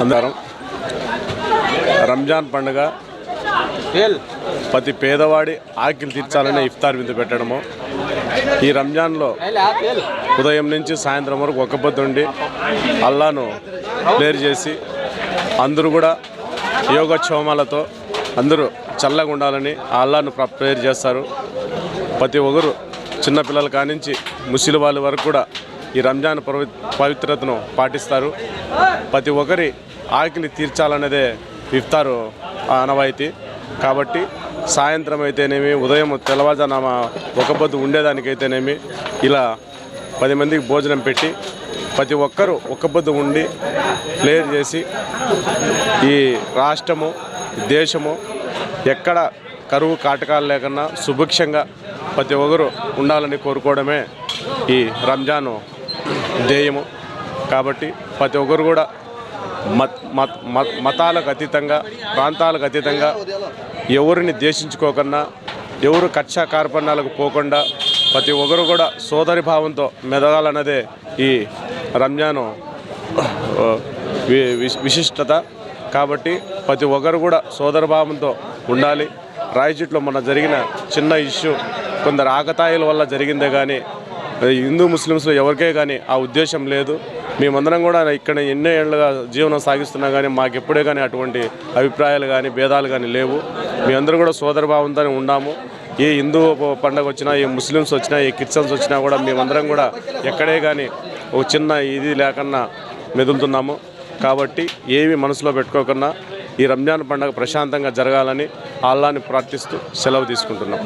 అందరం. రంజాన్ పండుగ. ప్రతి పేదవాడి ఆకలి తీర్చాలనే ఇఫ్తార్ విందు పెట్టడము. ఈ రంజాన్లో ఉదయం నుంచి సాయంత్రం వరకు ఒక్క పొద్దుండి అల్లాను ప్రేర్ చేసి అందరూ కూడా యోగక్షేమాలతో అందరూ చల్లగా ఉండాలని ఆ అల్లాను ప్ర- ప్రేర్ చేస్తారు. ప్రతి ఒక్కరు చిన్నపిల్లల కానించి ముసిలి వాళ్ళ వరకు కూడా ఈ రంజాన్ పవి పవిత్రతను పాటిస్తారు. ప్రతి ఒక్కరి ఆకలి తీర్చాలనేదే ఇఫ్తారు ఆనవాయితీ. కాబట్టి సాయంత్రం అయితేనేమి ఉదయం తెల్లవారుజామ ఒక పొద్దు ఉండేదానికైతేనేమి ఇలా పది మందికి భోజనం పెట్టి ప్రతి ఒక్కరూ ఒక్క పొద్దు ఉండి ప్లేర్ చేసి ఈ రాష్ట్రము దేశము ఎక్కడ కరువు కాటకాలు లేకుండా సుభిక్షంగా ప్రతి ఒక్కరు ఉండాలని కోరుకోవడమే ఈ రంజాను ధ్యేయము. కాబట్టి ప్రతి ఒక్కరు కూడా మత్ మతాలకు అతీతంగా ప్రాంతాలకు అతీతంగా ఎవరిని ద్వేషించుకోకుండా ఎవరు కక్ష కార్పణాలకు పోకుండా ప్రతి ఒక్కరు కూడా సోదరి భావంతో మెదగాలన్నదే ఈ రంజాను విశిష్టత. కాబట్టి ప్రతి ఒక్కరు కూడా సోదరభావంతో ఉండాలి. రాయచీట్లో మొన్న జరిగిన చిన్న ఇష్యూ కొందరు ఆకతాయిల వల్ల జరిగిందే కానీ హిందూ ముస్లిమ్స్లో ఎవరికే కానీ ఆ ఉద్దేశం లేదు. మేమందరం కూడా ఇక్కడ ఎన్నో ఏళ్ళుగా జీవనం సాగిస్తున్నా కానీ మాకు ఎప్పుడే కానీ అటువంటి అభిప్రాయాలు కానీ భేదాలు కానీ లేవు. మీ అందరూ కూడా సోదరభావంతో ఉన్నాము. ఏ హిందూ పండగ వచ్చినా ఏ ముస్లిమ్స్ వచ్చినా ఏ క్రిస్టియన్స్ వచ్చినా కూడా మేమందరం కూడా ఎక్కడే కానీ ఒక చిన్న ఇది లేకుండా మెదులుతున్నాము. కాబట్టి ఏవి మనసులో పెట్టుకోకుండా ఈ రంజాన్ పండుగ ప్రశాంతంగా జరగాలని అల్లాని ప్రార్థిస్తూ సెలవు తీసుకుంటున్నాం.